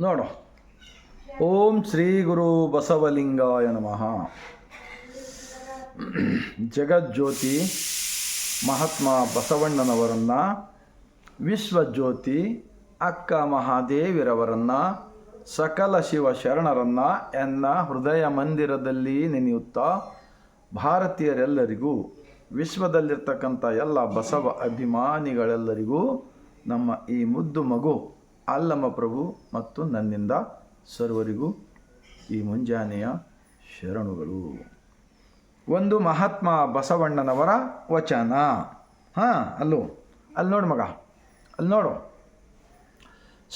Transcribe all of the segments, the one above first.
ನೋಡು. ಓಂ ಶ್ರೀ ಗುರು ಬಸವಲಿಂಗಾಯ ನಮಃ. ಜಗಜ್ಯೋತಿ ಮಹಾತ್ಮ ಬಸವಣ್ಣನವರನ್ನು, ವಿಶ್ವಜ್ಯೋತಿ ಅಕ್ಕ ಮಹಾದೇವಿರವರನ್ನು, ಸಕಲ ಶಿವ ಶರಣರನ್ನು ಎನ್ನ ಹೃದಯ ಮಂದಿರದಲ್ಲಿ ನೆನೆಯುತ್ತಾ ಭಾರತೀಯರೆಲ್ಲರಿಗೂ, ವಿಶ್ವದಲ್ಲಿರ್ತಕ್ಕಂಥ ಎಲ್ಲ ಬಸವ ಅಭಿಮಾನಿಗಳೆಲ್ಲರಿಗೂ ನಮ್ಮ ಈ ಮುದ್ದು ಮಗು ಅಲ್ಲಮ್ಮ ಪ್ರಭು ಮತ್ತು ನನ್ನಿಂದ ಸರ್ವರಿಗೂ ಈ ಮುಂಜಾನೆಯ ಶರಣುಗಳು. ಒಂದು ಮಹಾತ್ಮ ಬಸವಣ್ಣನವರ ವಚನ. ಹಾಂ, ಅಲ್ಲೂ ಅಲ್ಲಿ ನೋಡು ಮಗ ಅಲ್ಲಿ ನೋಡು.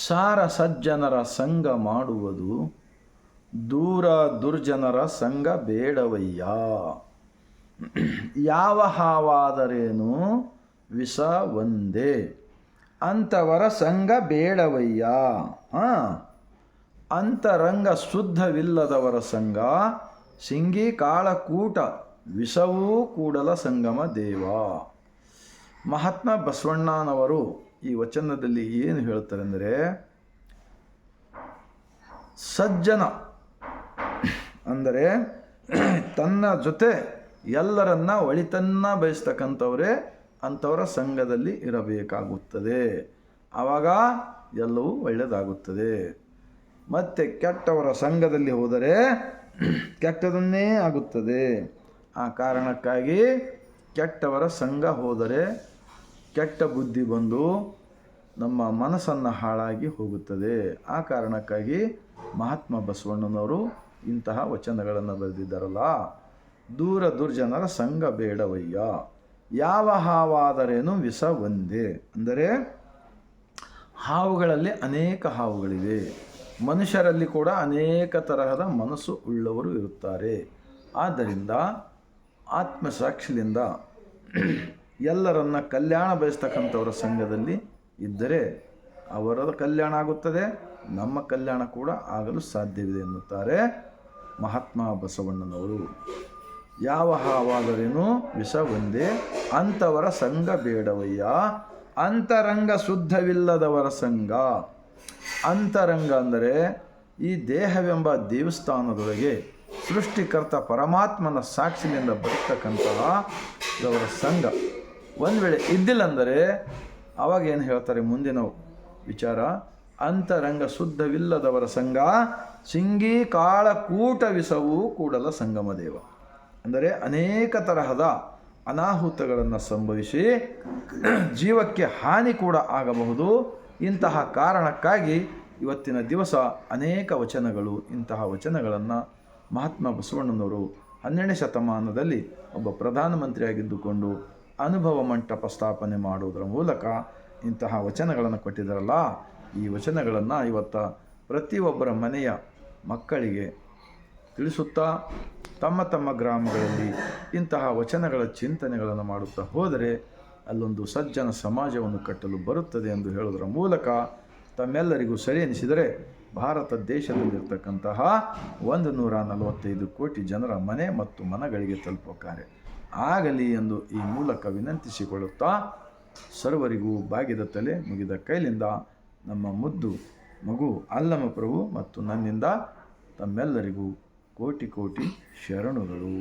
ಸಾರ ಸಜ್ಜನರ ಸಂಘ ಮಾಡುವುದು, ದೂರ ದುರ್ಜನರ ಸಂಘ ಬೇಡವಯ್ಯ. ಯಾವ ಹಾವಾದರೇನು, ವಿಷ ಒಂದೇ. ಅಂಥವರ ಸಂಘ ಬೇಡವಯ್ಯ. ಅಂತರಂಗ ಶುದ್ಧವಿಲ್ಲದವರ ಸಂಘ, ಸಿಂಗಿ ಕಾಳಕೂಟ ವಿಷವೂ ಕೂಡಲ ಸಂಗಮ ದೇವ. ಮಹಾತ್ಮ ಬಸವಣ್ಣನವರು ಈ ವಚನದಲ್ಲಿ ಏನು ಹೇಳ್ತಾರೆ ಅಂದರೆ, ಸಜ್ಜನ ಅಂದರೆ ತನ್ನ ಜೊತೆ ಎಲ್ಲರನ್ನ ಒಳಿತನ್ನ ಬಯಸ್ತಕ್ಕಂಥವರೇ ಅಂಥವರ ಸಂಘದಲ್ಲಿ ಇರಬೇಕಾಗುತ್ತದೆ. ಆವಾಗ ಎಲ್ಲವೂ ಒಳ್ಳೆಯದಾಗುತ್ತದೆ. ಮತ್ತು ಕೆಟ್ಟವರ ಸಂಘದಲ್ಲಿ ಹೋದರೆ ಕೆಟ್ಟದನ್ನೇ ಆಗುತ್ತದೆ. ಆ ಕಾರಣಕ್ಕಾಗಿ ಕೆಟ್ಟವರ ಸಂಘ ಹೋದರೆ ಕೆಟ್ಟ ಬುದ್ಧಿ ಬಂದು ನಮ್ಮ ಮನಸ್ಸನ್ನು ಹಾಳಾಗಿ ಹೋಗುತ್ತದೆ. ಆ ಕಾರಣಕ್ಕಾಗಿ ಮಹಾತ್ಮ ಬಸವಣ್ಣನವರು ಇಂತಹ ವಚನಗಳನ್ನು ಬರೆದಿದ್ದಾರಲ್ಲ, ದೂರ ದುರ್ಜನರ ಸಂಘ ಬೇಡವಯ್ಯ. ಯಾವ ಹಾವಾದರೇನು ವಿಷ ಒಂದೇ? ಅಂದರೆ ಹಾವುಗಳಲ್ಲಿ ಅನೇಕ ಹಾವುಗಳಿವೆ. ಮನುಷ್ಯರಲ್ಲಿ ಕೂಡ ಅನೇಕ ತರಹದ ಮನಸ್ಸು ಉಳ್ಳವರು ಇರುತ್ತಾರೆ. ಆದ್ದರಿಂದ ಆತ್ಮಸಾಕ್ಷಿಯಿಂದ ಎಲ್ಲರನ್ನ ಕಲ್ಯಾಣ ಬಯಸ್ತಕ್ಕಂಥವರ ಸಂಘದಲ್ಲಿ ಇದ್ದರೆ ಅವರ ಕಲ್ಯಾಣ ಆಗುತ್ತದೆ, ನಮ್ಮ ಕಲ್ಯಾಣ ಕೂಡ ಆಗಲು ಸಾಧ್ಯವಿದೆ ಎನ್ನುತ್ತಾರೆ ಮಹಾತ್ಮ ಬಸವಣ್ಣನವರು. ಯಾವ ಹಾವಾದರೇನು? ವಿಷ ಒಂದೇ ಅಂಥವರ ಸಂಘ ಬೇಡವಯ್ಯ. ಅಂತರಂಗ ಶುದ್ಧವಿಲ್ಲದವರ ಸಂಘ. ಅಂತರಂಗ ಅಂದರೆ ಈ ದೇಹವೆಂಬ ದೇವಸ್ಥಾನದೊಳಗೆ ಸೃಷ್ಟಿಕರ್ತ ಪರಮಾತ್ಮನ ಸಾಕ್ಷಿನಿಂದ ಬರ್ತಕ್ಕಂತಹ ಅವರ ಸಂಘ. ಒಂದು ವೇಳೆ ಇದ್ದಿಲ್ಲಂದರೆ ಅವಾಗ ಏನು ಹೇಳ್ತಾರೆ ಮುಂದಿನ ವಿಚಾರ? ಅಂತರಂಗ ಶುದ್ಧವಿಲ್ಲದವರ ಸಂಘ ಸಿಂಗಿ ಕಾಳ ಕೂಟ ವಿಷವೂ ಕೂಡಲ ಸಂಗಮ ದೇವ. ಅಂದರೆ ಅನೇಕ ತರಹದ ಅನಾಹುತಗಳನ್ನು ಸಂಭವಿಸಿ ಜೀವಕ್ಕೆ ಹಾನಿ ಕೂಡ ಆಗಬಹುದು. ಇಂತಹ ಕಾರಣಕ್ಕಾಗಿ ಇವತ್ತಿನ ದಿವಸ ಅನೇಕ ವಚನಗಳು, ಇಂತಹ ವಚನಗಳನ್ನು ಮಹಾತ್ಮ ಬಸವಣ್ಣನವರು ಹನ್ನೆರಡನೇ ಶತಮಾನದಲ್ಲಿ ಒಬ್ಬ ಪ್ರಧಾನಮಂತ್ರಿಯಾಗಿದ್ದುಕೊಂಡು ಅನುಭವ ಮಂಟಪ ಸ್ಥಾಪನೆ ಮಾಡುವುದರ ಮೂಲಕ ಇಂತಹ ವಚನಗಳನ್ನು ಕೊಟ್ಟಿದ್ದಾರಲ್ಲ. ಈ ವಚನಗಳನ್ನು ಇವತ್ತ ಪ್ರತಿಯೊಬ್ಬರ ಮನೆಯ ಮಕ್ಕಳಿಗೆ ತಿಳಿಸುತ್ತಾ ತಮ್ಮ ತಮ್ಮ ಗ್ರಾಮಗಳಲ್ಲಿ ಇಂತಹ ವಚನಗಳ ಚಿಂತನೆಗಳನ್ನು ಮಾಡುತ್ತಾ ಹೋದರೆ ಅಲ್ಲೊಂದು ಸಜ್ಜನ ಸಮಾಜವನ್ನು ಕಟ್ಟಲು ಬರುತ್ತದೆ ಎಂದು ಹೇಳುವುದರ ಮೂಲಕ ತಮ್ಮೆಲ್ಲರಿಗೂ ಸರಿ ಎನಿಸಿದರೆ ಭಾರತ ದೇಶದಲ್ಲಿರ್ತಕ್ಕಂತಹ ಒಂದು ನೂರ ನಲವತ್ತೈದು ಕೋಟಿ ಜನರ ಮನೆ ಮತ್ತು ಮನಗಳಿಗೆ ತಲುಪುವ ಕಾರ್ಯ. ಆಗಲಿ ಎಂದು ಈ ಮೂಲಕ ವಿನಂತಿಸಿಕೊಳ್ಳುತ್ತಾ ಸರ್ವರಿಗೂ ಬಾಗಿದ ತಲೆ ಮುಗಿದ ಕೈಲಿಂದ ನಮ್ಮ ಮುದ್ದು ಮಗು ಅಲ್ಲಮ ಪ್ರಭು ಮತ್ತು ನನ್ನಿಂದ ತಮ್ಮೆಲ್ಲರಿಗೂ ಕೋಟಿ ಕೋಟಿ ಶರಣುಗಳು.